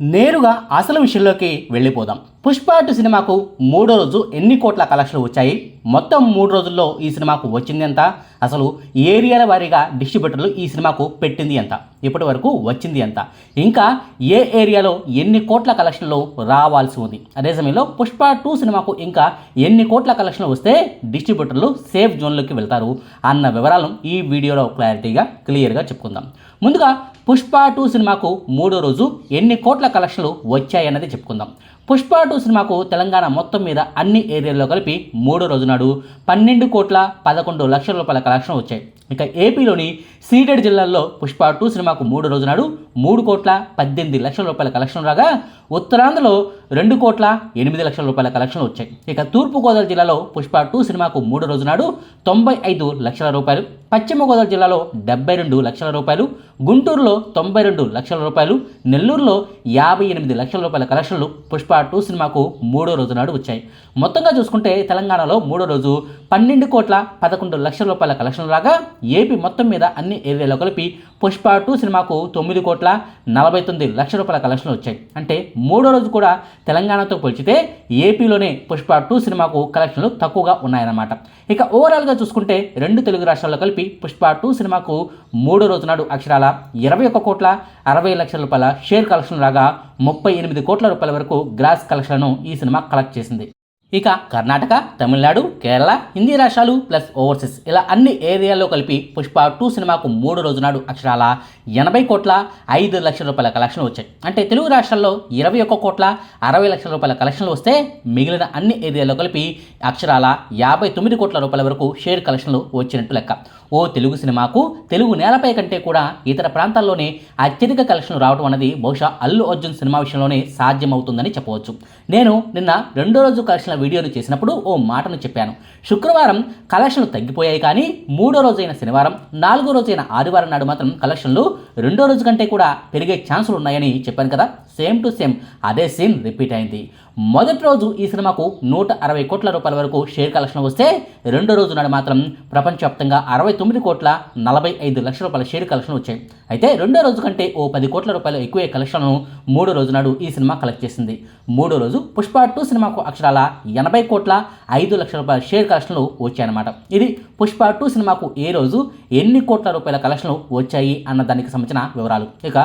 నేరుగా అసలు విషయంలోకి వెళ్ళిపోదాం. పుష్ప టూ సినిమాకు మూడో రోజు ఎన్ని కోట్ల కలెక్షన్లు వచ్చాయి? మొత్తం మూడు రోజుల్లో ఈ సినిమాకు వచ్చింది ఎంత? అసలు ఏరియాల వారీగా డిస్ట్రిబ్యూటర్లు ఈ సినిమాకు పెట్టింది ఎంత? ఇప్పటి వరకు వచ్చింది ఎంత? ఇంకా ఏ ఏరియాలో ఎన్ని కోట్ల కలెక్షన్లు రావాల్సి ఉంది? అదే సమయంలో పుష్ప టూ సినిమాకు ఇంకా ఎన్ని కోట్ల కలెక్షన్లు వస్తే డిస్ట్రిబ్యూటర్లు సేఫ్ జోన్లోకి వెళ్తారు అన్న వివరాలను ఈ వీడియోలో క్లారిటీగా క్లియర్గా చెప్పుకుందాం. ముందుగా పుష్ప టూ సినిమాకు మూడో రోజు ఎన్ని కోట్ల కలెక్షన్లు వచ్చాయన్నది చెప్పుకుందాం. పుష్ప టూ సినిమాకు తెలంగాణ మొత్తం మీద అన్ని ఏరియాల్లో కలిపి మూడో రోజు నాడు పన్నెండు కోట్ల పదకొండు లక్షల రూపాయల కలెక్షన్ వచ్చాయి. ఇక ఏపీలోని సీడెడ్ జిల్లాల్లో పుష్ప టూ సినిమాకు మూడు రోజు నాడు మూడు కోట్ల పద్దెనిమిది లక్షల రూపాయల కలెక్షన్ రాగా ఉత్తరాంధ్రలో రెండు కోట్ల ఎనిమిది లక్షల రూపాయల కలెక్షన్లు వచ్చాయి. ఇక తూర్పుగోదావరి జిల్లాలో పుష్ప టూ సినిమాకు మూడు రోజు నాడు తొంభై ఐదు లక్షల రూపాయలు పశ్చిమ గోదావరి జిల్లాలో డెబ్బై రెండు లక్షల రూపాయలు గుంటూరులో తొంభై రెండు లక్షల రూపాయలు నెల్లూరులో యాభై ఎనిమిది లక్షల రూపాయల కలెక్షన్లు పుష్ప టూ సినిమాకు మూడో రోజు నాడు వచ్చాయి. మొత్తంగా చూసుకుంటే తెలంగాణలో మూడో రోజు పన్నెండు కోట్ల పదకొండు లక్షల రూపాయల కలెక్షన్లు రాగా ఏపీ మొత్తం మీద అన్ని ఏరియాలో కలిపి పుష్ప టూ సినిమాకు తొమ్మిది కోట్ల నలభై తొమ్మిది లక్షల రూపాయల కలెక్షన్లు వచ్చాయి. అంటే మూడో రోజు కూడా తెలంగాణతో పోల్చితే ఏపీలోనే పుష్ప టూ సినిమాకు కలెక్షన్లు తక్కువగా ఉన్నాయన్నమాట. ఇక ఓవరాల్గా చూసుకుంటే రెండు తెలుగు రాష్ట్రాల్లో కలిపి పుష్ప టూ సినిమాకు మూడో రోజు నాడు అక్షరాల ఇరవై ఒక్క కోట్ల అరవై లక్షల రూపాయల షేర్ కలెక్షన్ రాగా ముప్పై ఎనిమిది కోట్ల రూపాయల వరకు గ్రాస్ కలెక్షన్లను ఈ సినిమా కలెక్ట్ చేసింది. ఇక కర్ణాటక తమిళనాడు కేరళ హిందీ రాష్ట్రాలు ప్లస్ ఓవర్సీస్ ఇలా అన్ని ఏరియాల్లో కలిపి పుష్ప టూ సినిమాకు మూడు రోజునాడు అక్షరాల ఎనభై కోట్ల ఐదు లక్షల రూపాయల కలెక్షన్లు వచ్చాయి. అంటే తెలుగు రాష్ట్రాల్లో ఇరవై ఒక్క కోట్ల అరవై లక్షల రూపాయల కలెక్షన్లు వస్తే మిగిలిన అన్ని ఏరియాల్లో కలిపి అక్షరాల యాభై తొమ్మిది కోట్ల రూపాయల వరకు షేర్ కలెక్షన్లు వచ్చినట్టు లెక్క. ఓ తెలుగు సినిమాకు తెలుగు నేలపై కంటే కూడా ఇతర ప్రాంతాల్లోనే అత్యధిక కలెక్షన్లు రావడం అనేది బహుశా అల్లు అర్జున్ సినిమా విషయంలోనే సాధ్యమవుతుందని చెప్పవచ్చు. నేను నిన్న రెండో రోజు కలెక్షన్ల వీడియోను చేసినప్పుడు ఓ మాటను చెప్పాను. శుక్రవారం కలెక్షన్లు తగ్గిపోయాయి కానీ మూడో రోజైన శనివారం నాలుగో రోజైన ఆదివారం నాడు మాత్రం కలెక్షన్లు రెండో రోజు కంటే కూడా పెరిగే ఛాన్సులు ఉన్నాయని చెప్పాను కదా. సేమ్ టు సేమ్ అదే సీన్ రిపీట్ అయింది. మొదటి రోజు ఈ సినిమాకు నూట అరవై కోట్ల రూపాయల వరకు షేర్ కలెక్షన్ వస్తే రెండో రోజు నాడు మాత్రం ప్రపంచవ్యాప్తంగా అరవై తొమ్మిది కోట్ల నలభై ఐదు లక్షల రూపాయల షేర్ కలెక్షన్ వచ్చాయి. అయితే రెండో రోజు కంటే ఓ పది కోట్ల రూపాయల ఎక్కువ కలెక్షన్ను మూడో రోజు నాడు ఈ సినిమా కలెక్ట్ చేసింది. మూడో రోజు పుష్ప టూ సినిమాకు అక్షరాల ఎనభై కోట్ల ఐదు లక్షల రూపాయల షేర్ కలెక్షన్లు వచ్చాయన్నమాట. ఇది పుష్ప టూ సినిమాకు ఏ రోజు ఎన్ని కోట్ల రూపాయల కలెక్షన్లు వచ్చాయి అన్న దానికి సంబంధించిన వివరాలు. ఇక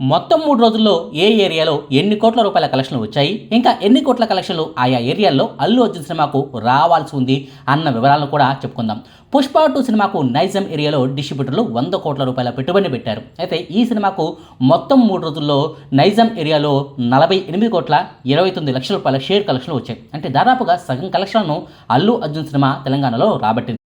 మొత్తం మూడు రోజుల్లో ఏ ఏరియాలో ఎన్ని కోట్ల రూపాయల కలెక్షన్లు వచ్చాయి? ఇంకా ఎన్ని కోట్ల కలెక్షన్లు ఆయా ఏరియాల్లో అల్లు అర్జున్ సినిమాకు రావాల్సి ఉంది అన్న వివరాలను కూడా చెప్పుకుందాం. పుష్ప టూ సినిమాకు నైజం ఏరియాలో డిస్ట్రిబ్యూటర్లు వంద కోట్ల రూపాయల పెట్టుబడి పెట్టారు. అయితే ఈ సినిమాకు మొత్తం మూడు రోజుల్లో నైజం ఏరియాలో నలభై ఎనిమిది కోట్ల ఇరవై తొమ్మిది లక్షల రూపాయల షేర్ కలెక్షన్లు వచ్చాయి. అంటే దాదాపుగా సగం కలెక్షన్లను అల్లు అర్జున్ సినిమా తెలంగాణలో రాబట్టింది.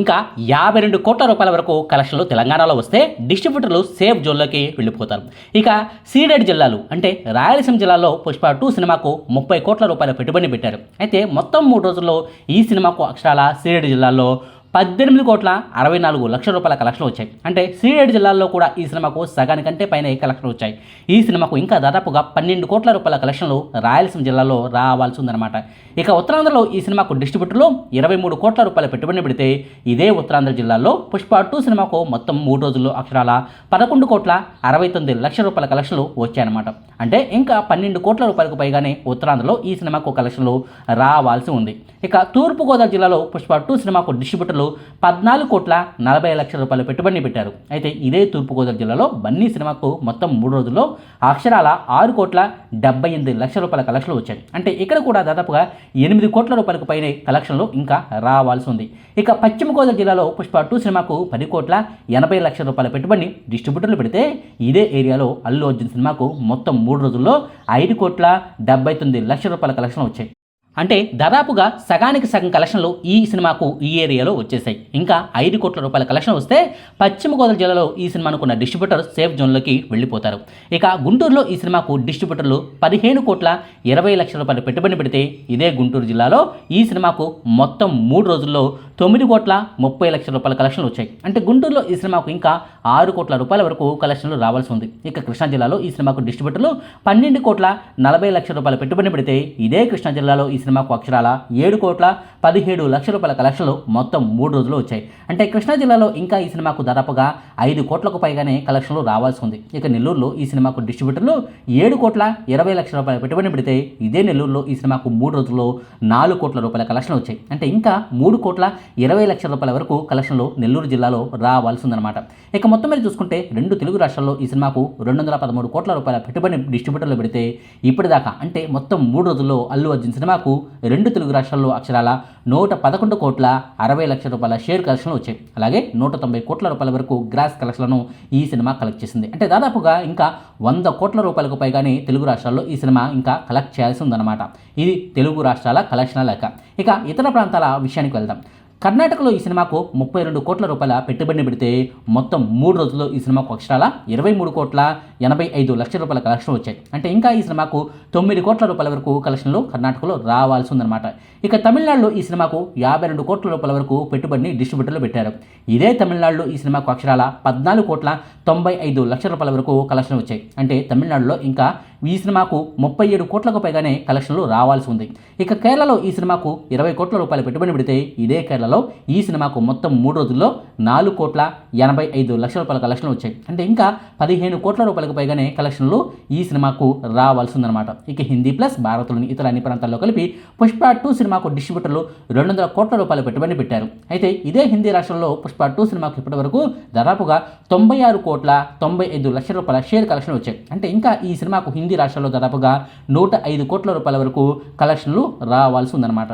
ఇంకా యాభై రెండు కోట్ల రూపాయల వరకు కలెక్షన్లు తెలంగాణలో వస్తే డిస్ట్రిబ్యూటర్లు సేఫ్ జోన్లోకి వెళ్ళిపోతారు. ఇక సీడెడ్ జిల్లాలు అంటే రాయలసీమ జిల్లాలో పుష్ప టూ సినిమాకు ముప్పై కోట్ల రూపాయల పెట్టుబడి పెట్టారు. అయితే మొత్తం మూడు రోజుల్లో ఈ సినిమాకు అక్షరాల సీడెడ్ జిల్లాలో పద్దెనిమిది కోట్ల అరవై నాలుగు లక్షల రూపాయల కలెక్షన్లు వచ్చాయి. అంటే శ్రీరేడ్ జిల్లాల్లో కూడా ఈ సినిమాకు సగానికంటే పైన కలెక్షన్లు వచ్చాయి. ఈ సినిమాకు ఇంకా దాదాపుగా పన్నెండు కోట్ల రూపాయల కలెక్షన్లు రాయలసీమ జిల్లాలో రావాల్సి ఉందన్నమాట ఇక ఉత్తరాంధ్రలో ఈ సినిమాకు డిస్ట్రిబ్యూటర్లు ఇరవై మూడు కోట్ల రూపాయల పెట్టుబడి పెడితే ఇదే ఉత్తరాంధ్ర జిల్లాలో పుష్ప టూ సినిమాకు మొత్తం మూడు రోజుల్లో అక్షరాల పదకొండు కోట్ల అరవై తొమ్మిది లక్షల రూపాయల కలెక్షన్లు వచ్చాయన్నమాట. అంటే ఇంకా పన్నెండు కోట్ల రూపాయలకు పైగానే ఉత్తరాంధ్రలో ఈ సినిమాకు కలెక్షన్లు రావాల్సి ఉంది. ఇక తూర్పుగోదావరి జిల్లాలో పుష్ప టూ సినిమాకు డిస్ట్రిబ్యూటర్లు పద్నాలుగు కోట్ల నలభై లక్షల రూపాయల పెట్టుబడిని పెట్టారు. అయితే ఇదే తూర్పుగోదావరి జిల్లాలో బన్నీ సినిమాకు మొత్తం మూడు రోజుల్లో అక్షరాల ఆరు కోట్ల డెబ్బై ఎనిమిది లక్షల రూపాయల కలెక్షన్లు వచ్చాయి. అంటే ఇక్కడ కూడా దాదాపుగా ఎనిమిది కోట్ల రూపాయలకు పైనే కలెక్షన్లు ఇంకా రావాల్సి ఉంది. ఇక పశ్చిమ గోదావరి జిల్లాలో పుష్ప టూ సినిమాకు పది కోట్ల ఎనభై లక్షల రూపాయల పెట్టుబడిని డిస్ట్రిబ్యూటర్లు పెడితే ఇదే ఏరియాలో అల్లు అర్జున్ సినిమాకు మొత్తం మూడు రోజుల్లో ఐదు కోట్ల డెబ్బై తొమ్మిది లక్షల రూపాయల కలెక్షన్లు వచ్చాయి. అంటే దాదాపుగా సగానికి సగం కలెక్షన్లు ఈ సినిమాకు ఈ ఏరియాలో వచ్చేసాయి. ఇంకా ఐదు కోట్ల రూపాయల కలెక్షన్ వస్తే పశ్చిమ గోదావరి జిల్లాలో ఈ సినిమాను కొన్న డిస్ట్రిబ్యూటర్ సేఫ్ జోన్లోకి వెళ్ళిపోతారు. ఇక గుంటూరులో ఈ సినిమాకు డిస్ట్రిబ్యూటర్లు పదిహేను కోట్ల ఇరవై లక్షల రూపాయలు పెట్టుబడి పెడితే ఇదే గుంటూరు జిల్లాలో ఈ సినిమాకు మొత్తం మూడు రోజుల్లో తొమ్మిది కోట్ల ముప్పై లక్షల రూపాయల కలెక్షన్లు వచ్చాయి. అంటే గుంటూరులో ఈ సినిమాకు ఇంకా ఆరు కోట్ల రూపాయల వరకు కలెక్షన్లు రావాల్సి ఉంది. ఇక కృష్ణా జిల్లాలో ఈ సినిమాకు డిస్ట్రిబ్యూటర్లు పన్నెండు కోట్ల నలభై లక్షల రూపాయల పెట్టుబడి పెడితే ఇదే కృష్ణా జిల్లాలో ఈ సినిమాకు అక్షరాల ఏడు కోట్ల పదిహేడు లక్షల రూపాయల కలెక్షన్లు మొత్తం మూడు రోజులు వచ్చాయి. అంటే కృష్ణా జిల్లాలో ఇంకా ఈ సినిమాకు దాదాపుగా ఐదు కోట్లకు పైగానే కలెక్షన్లు రావాల్సి ఉంది. ఇక నెల్లూరులో ఈ సినిమాకు డిస్ట్రిబ్యూటర్లు ఏడు కోట్ల ఇరవై లక్షల రూపాయల పెట్టుబడి పెడితే ఇదే నెల్లూరులో ఈ సినిమాకు మూడు రోజుల్లో నాలుగు కోట్ల రూపాయల కలెక్షన్లు వచ్చాయి. అంటే ఇంకా మూడు కోట్ల ఇరవై లక్షల రూపాయల వరకు కలెక్షన్లు నెల్లూరు జిల్లాలో రావాల్సి ఉందన్నమాట ఇక మొత్తం మీద చూసుకుంటే రెండు తెలుగు రాష్ట్రాల్లో ఈ సినిమాకు రెండు వందల పదమూడు కోట్ల రూపాయల పెట్టుబడి డిస్ట్రిబ్యూటర్లు పెడితే ఇప్పటిదాకా అంటే మొత్తం మూడు రోజుల్లో అల్లు అర్జున్ సినిమాకు రెండు తెలుగు రాష్ట్రాల్లో అక్షరాల నూట పదకొండు కోట్ల అరవై లక్షల రూపాయల షేర్ కలెక్షన్లు వచ్చాయి. అలాగే నూట తొంభై కోట్ల రూపాయల వరకు గ్రాస్ కలెక్షన్లను ఈ సినిమా కలెక్ట్ చేసింది. అంటే దాదాపుగా ఇంకా వంద కోట్ల రూపాయలకు పైగానే తెలుగు రాష్ట్రాల్లో ఈ సినిమా ఇంకా కలెక్ట్ చేయాల్సి ఉందన్నమాట. ఇది తెలుగు రాష్ట్రాల కలెక్షన్ల లెక్క. ఇక ఇతర ప్రాంతాల విషయానికి వెళ్దాం. కర్ణాటకలో ఈ సినిమాకు ముప్పై రెండు కోట్ల రూపాయల పెట్టుబడిని పెడితే మొత్తం మూడు రోజుల్లో ఈ సినిమాకు అక్షరాల ఇరవై మూడు కోట్ల ఎనభై ఐదు లక్షల రూపాయల కలెక్షన్ వచ్చాయి. అంటే ఇంకా ఈ సినిమాకు తొమ్మిది కోట్ల రూపాయల వరకు కలెక్షన్లు కర్ణాటకలో రావాల్సి ఉందన్నమాట. ఇక తమిళనాడులో ఈ సినిమాకు యాభై రెండు కోట్ల రూపాయల వరకు పెట్టుబడిని డిస్ట్రిబ్యూటర్లు పెట్టారు. ఇదే తమిళనాడులో ఈ సినిమాకు అక్షరాల పద్నాలుగు కోట్ల తొంభై ఐదు లక్షల రూపాయల వరకు కలెక్షన్ వచ్చాయి. అంటే తమిళనాడులో ఇంకా ఈ సినిమాకు ముప్పై ఏడు కోట్లకు పైగానే కలెక్షన్లు రావాల్సి ఉంది. ఇక కేరళలో ఈ సినిమాకు ఇరవై కోట్ల రూపాయలు పెట్టుబడి పెడితే ఇదే కేరళలో ఈ సినిమాకు మొత్తం మూడు రోజుల్లో నాలుగు కోట్ల ఎనభై ఐదు లక్షల రూపాయల కలెక్షన్లు వచ్చాయి. అంటే ఇంకా పదిహేను కోట్ల రూపాయలకు పైగానే కలెక్షన్లు ఈ సినిమాకు రావాల్సి ఉందన్నమాట. ఇక హిందీ ప్లస్ భారత్లోని ఇతర అన్ని ప్రాంతాల్లో కలిపి పుష్ప టూ సినిమాకు డిస్ట్రిబ్యూటర్లు రెండు వందల కోట్ల రూపాయలు పెట్టుబడి పెట్టారు. అయితే ఇదే హిందీ రాష్ట్రంలో పుష్ప టూ సినిమాకు ఇప్పటి వరకు దాదాపుగా తొంభై ఆరు కోట్ల తొంభై ఐదు లక్షల రూపాయల షేర్ కలెక్షన్ వచ్చాయి. అంటే ఇంకా ఈ సినిమాకు హిందీ రాష్ట్రాల్లో దాదాపుగా నూట ఐదు కోట్ల రూపాయల వరకు కలెక్షన్లు రావాల్సి ఉందన్నమాట.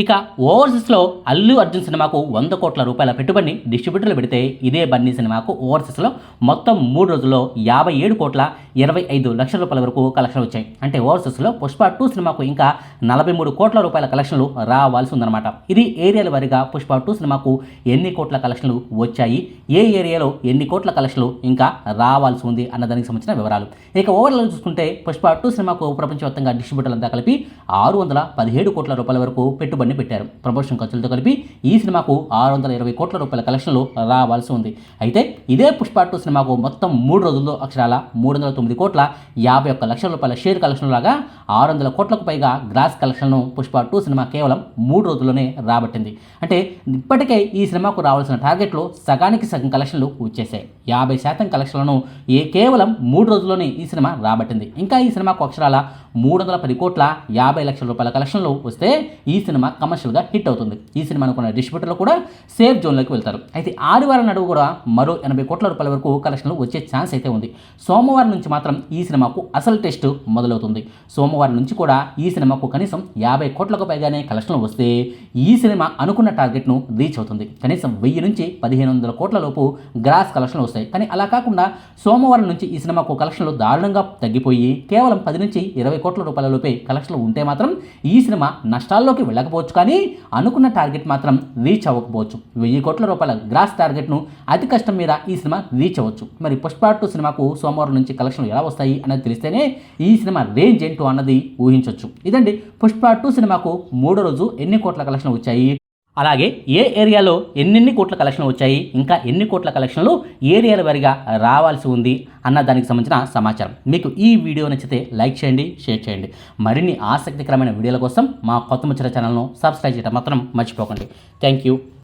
ఇక ఓవర్సీస్లో అల్లు అర్జున్ సినిమాకు వంద కోట్ల రూపాయల పెట్టుబడిని డిస్ట్రిబ్యూటర్లు పెడితే ఇదే బన్నీ సినిమాకు ఓవర్సీస్లో మొత్తం మూడు రోజుల్లో యాభై ఏడు కోట్ల ఇరవై ఐదు లక్షల రూపాయల వరకు కలెక్షన్లు వచ్చాయి. అంటే ఓవర్సీస్లో పుష్ప టూ సినిమాకు ఇంకా నలభై మూడు కోట్ల రూపాయల కలెక్షన్లు రావాల్సి ఉందన్నమాట ఇది ఏరియాల వారీగా పుష్ప టూ సినిమాకు ఎన్ని కోట్ల కలెక్షన్లు వచ్చాయి? ఏ ఏరియాలో ఎన్ని కోట్ల కలెక్షన్లు ఇంకా రావాల్సి ఉంది అన్న దానికి సంబంధించిన వివరాలు. ఇక ఓవరాల్ చూసుకుంటే పుష్ప టూ సినిమాకు ప్రపంచవ్యాప్తంగా డిస్ట్రిబ్యూటర్లంతా కలిపి ఆరు వందల పదిహేడు కోట్ల రూపాయల వరకు పెట్టుబడి పెట్టుబడిని పెట్టారు. ప్రమోషన్ ఖర్చులతో కలిపి ఈ సినిమాకు ఆరు వందల ఇరవై కోట్ల రూపాయల కలెక్షన్లు రావాల్సి ఉంది. అయితే ఇదే పుష్ప టూ సినిమాకు మొత్తం మూడు రోజుల్లో అక్షరాల మూడు వందల తొమ్మిది కోట్ల యాభై ఒక్క లక్షల రూపాయల షేర్ కలెక్షన్ లాగా ఆరు వందల కోట్లకు పైగా గ్రాస్ కలెక్షన్ను పుష్ప టూ సినిమా కేవలం మూడు రోజుల్లోనే రాబట్టింది. అంటే ఇప్పటికే ఈ సినిమాకు రావాల్సిన టార్గెట్లు సగానికి సగం కలెక్షన్లు వచ్చేసాయి యాభై శాతం కలెక్షన్లను ఏ కేవలం మూడు రోజుల్లోనే ఈ సినిమా రాబట్టింది. ఇంకా ఈ సినిమాకు అక్షరాల మూడు వందల పది కోట్ల యాభై లక్షల రూపాయల కలెక్షన్లు వస్తే ఈ సినిమా కమర్షియల్గా హిట్ అవుతుంది. ఈ సినిమా అనుకున్న డిస్ట్రిబ్యూటర్లు కూడా సేఫ్ జోన్లోకి వెళ్తారు. అయితే ఆదివారం నడువు కూడా మరో ఎనభై కోట్ల రూపాయల వరకు కలెక్షన్లు వచ్చే ఛాన్స్ అయితే ఉంది. సోమవారం నుంచి మాత్రం ఈ సినిమాకు అసలు టెస్ట్ మొదలవుతుంది. సోమవారం నుంచి కూడా ఈ సినిమాకు కనీసం యాభై కోట్లకు పైగానే కలెక్షన్లు వస్తే ఈ సినిమా అనుకున్న టార్గెట్ను రీచ్ అవుతుంది. కనీసం వెయ్యి నుంచి పదిహేను వందల కోట్ల లోపు గ్రాస్ కలెక్షన్లు వస్తాయి. కానీ అలా కాకుండా సోమవారం నుంచి ఈ సినిమాకు కలెక్షన్లు దారుణంగా తగ్గిపోయి కేవలం పది నుంచి ఇరవై కోట్ల రూపాయల లోపే కలెక్షన్లు ఉంటే మాత్రం ఈ సినిమా నష్టాల్లోకి వెళ్ళకపోవచ్చు. కానీ అనుకున్న టార్గెట్ మాత్రం రీచ్ అవ్వకపోవచ్చు. వెయ్యి కోట్ల రూపాయల గ్రాస్ టార్గెట్ను అతి కష్టం మీద ఈ సినిమా రీచ్ అవ్వచ్చు. మరి పుష్ప టూ సినిమాకు సోమవారం నుంచి కలెక్షన్లు ఎలా వస్తాయి అనేది తెలిస్తేనే ఈ సినిమా రేంజ్ ఏంటో అన్నది ఊహించవచ్చు ఇదండి పుష్ప టూ సినిమాకు మూడో రోజు ఎన్ని కోట్ల కలెక్షన్లు వచ్చాయి? అలాగే ఏ ఏరియాలో ఎన్నెన్ని కోట్ల కలెక్షన్లు వచ్చాయి ఇంకా ఎన్ని కోట్ల కలెక్షన్లు ఏరియాల వారిగా రావాల్సి ఉంది అన్న దానికి సంబంధించిన సమాచారం. మీకు ఈ వీడియో నచ్చితే లైక్ చేయండి షేర్ చేయండి. మరిన్ని ఆసక్తికరమైన వీడియోల కోసం మా కొత్త ముచ్చట ఛానల్ను సబ్స్క్రైబ్ చేయడం మాత్రం మర్చిపోకండి. Thank you.